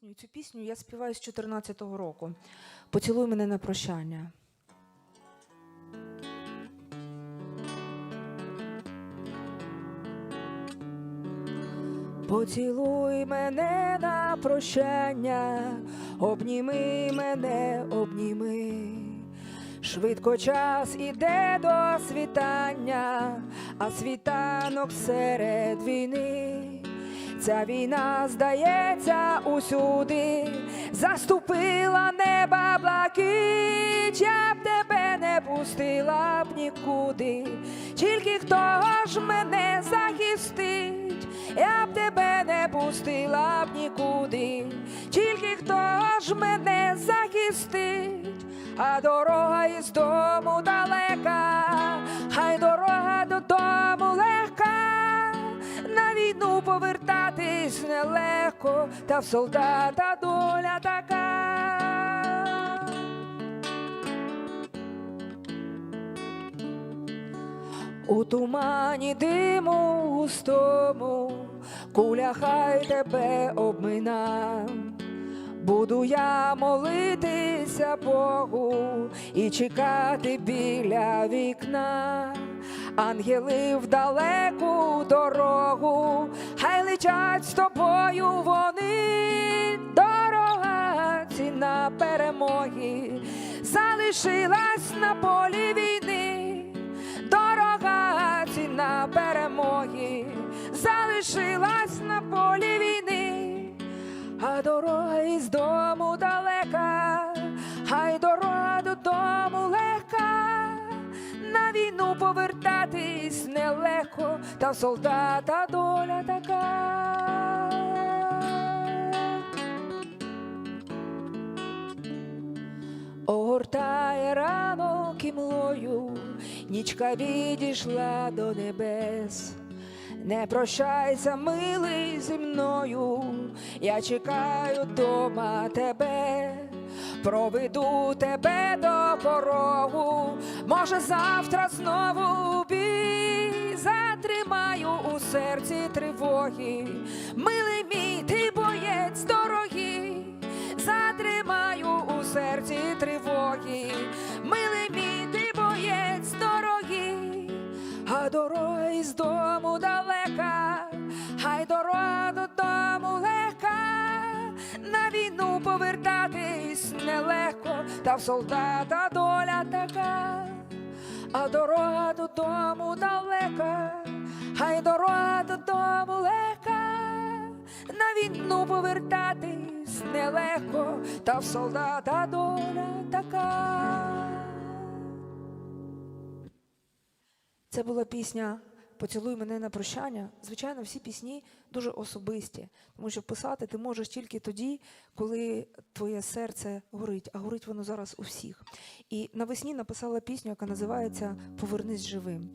пісню, цю пісню я співаю з 14-го року. Поцілуй мене на прощання. Поцілуй мене на прощання, обніми мене, обніми. Швидко час іде до світання, а світанок серед війни. Ця війна, здається, усюди. Заступила неба блакить, я б тебе не пустила б нікуди, тільки хто ж мене захистить, я б тебе не пустила б нікуди, тільки хто ж мене захистить, а дорога із та в солдата доля така. У тумані диму густому, куля хай тебе обмина. Буду я молитися Богу і чекати біля вікна. Ангели в далеку дорогу, хай летять з тобою вони. Дорога ціна перемоги залишилась на полі війни. Дорога ціна перемоги залишилась на полі війни, а дорога із дому далека, хай дорога додому легка. На війну повертатись нелегко, та солдата доля така. Огортає ранок і млою, нічка відійшла до небес. Не прощайся, милий зі мною, я чекаю дома тебе, проведу тебе до порогу, може, завтра знову бій. Затримаю у серці тривоги, милий мій, ти боєць дорогий, серці тривоги, милий мій, ти боєць дорогий, а дорога із дому далека, хай дорога додому легка, на війну повертатись нелегко, та в солдата доля така, а дорога додому далека, хай дорога додому легка, на війну повертатись нелегко, та в солдата доля така. Це була пісня Поцілуй мене на прощання. Звичайно, всі пісні дуже особисті, тому що писати ти можеш тільки тоді, коли твоє серце горить, а горить воно зараз у всіх. І навесні написала пісню, яка називається Повернись живим.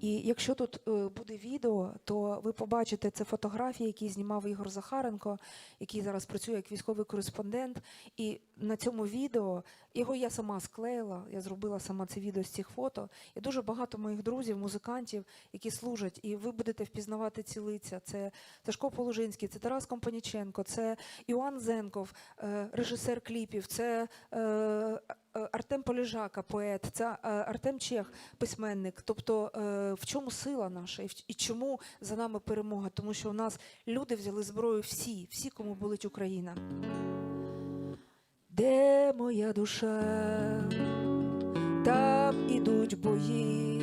І якщо тут е, буде відео, то ви побачите це фотографії, які знімав Ігор Захаренко, який зараз працює як військовий кореспондент. І на цьому відео його я сама склеїла, я зробила сама це відео з цих фото. І дуже багато моїх друзів, музикантів, які служать, і ви будете впізнавати ці лиця. Це Сашко Положинський, це Тарас Компаніченко, це Іоанн Зенков, е, режисер кліпів, це е, Артем Поліжака, поет, це е, Артем Чех, письменник. Тобто, в чому сила наша і чому за нами перемога? Тому що у нас люди взяли зброю всі, всі, кому болить Україна. Де моя душа? Там ідуть бої,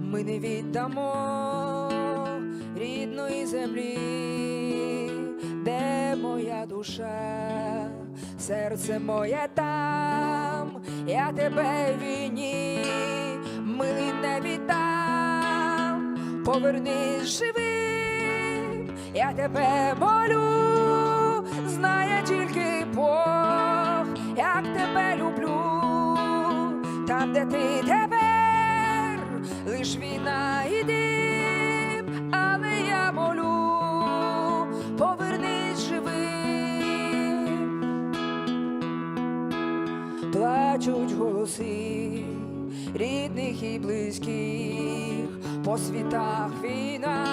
ми не віддамо рідної землі, де моя душа, серце моє там, я тебе війні, милий не віддам, повернись живим, я тебе молю, знає тільки Бог, як тебе люблю, там, де ти тепер, лиш війна плачуть голоси рідних і близьких, по світах війна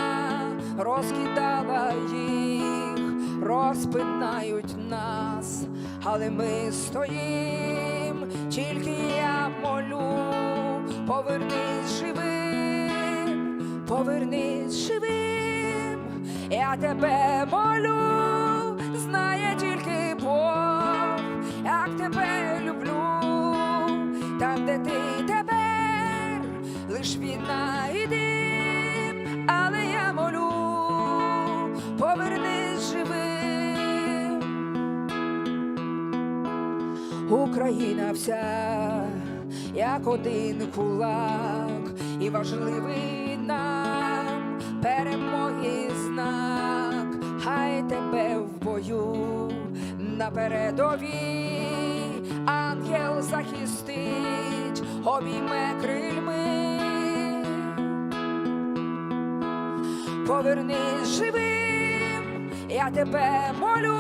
розкидала їх, розпинають нас, але ми стоїм, тільки я молю, повернись живим, повернись живим, я тебе молю, лиш війна і але я молю, повернись живим. Україна вся, як один кулак, і важливий нам перемоги знак, хай тебе в бою на передовій ангел захистить, обійме крильми. Повернись живим, я тебе молю,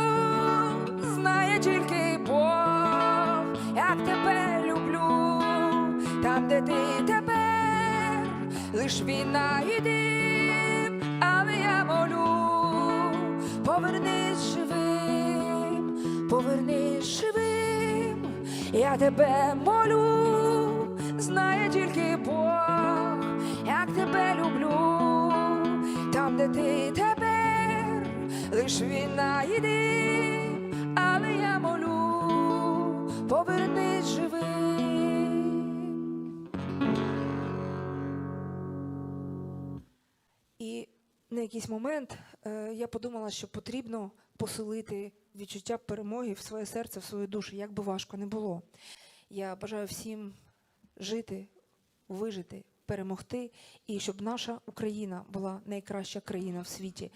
знає тільки Бог, як тебе люблю, там, де ти тепер, лиш війна і дим, але я молю, повернись живим, повернись живим, я тебе молю, ти тепер, лиш війна і дим, але я молю, повернись живим. І на якийсь момент е, я подумала, що потрібно поселити відчуття перемоги в своє серце, в свою душу, як би важко не було. Я бажаю всім жити, вижити, перемогти, і щоб наша Україна була найкраща країна в світі.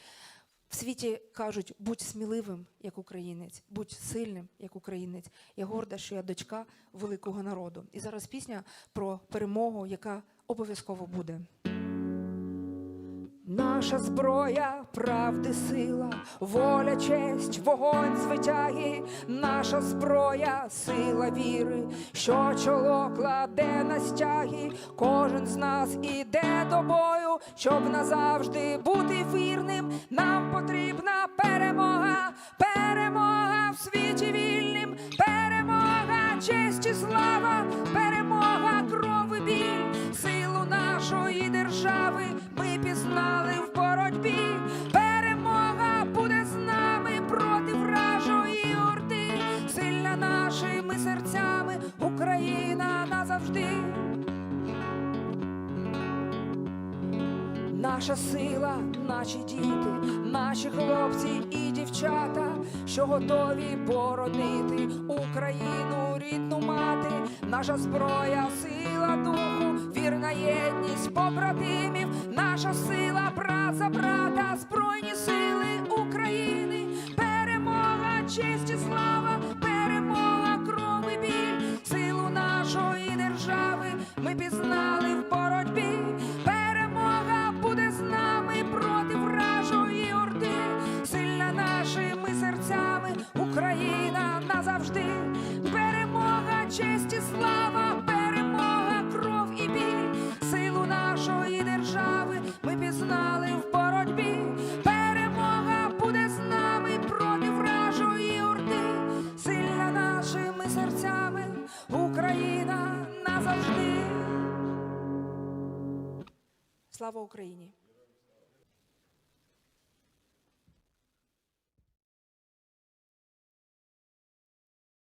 В світі кажуть, будь сміливим, як українець, будь сильним, як українець. Я горда, що я дочка великого народу. І зараз пісня про перемогу, яка обов'язково буде. Наша зброя, правди, сила, воля, честь, вогонь звитяги, наша зброя, сила віри, що чоло кладе на стяги, кожен з нас іде до бою, щоб назавжди бути вірним. Нам потрібна перемога, перемога в світі вільним, перемога, честь і слава, Наша сила, наші діти, наші хлопці і дівчата, що готові боронити Україну, рідну мати, наша зброя, сила духу, вірна єдність побратимів, наша сила, праця брата, Слава Україні!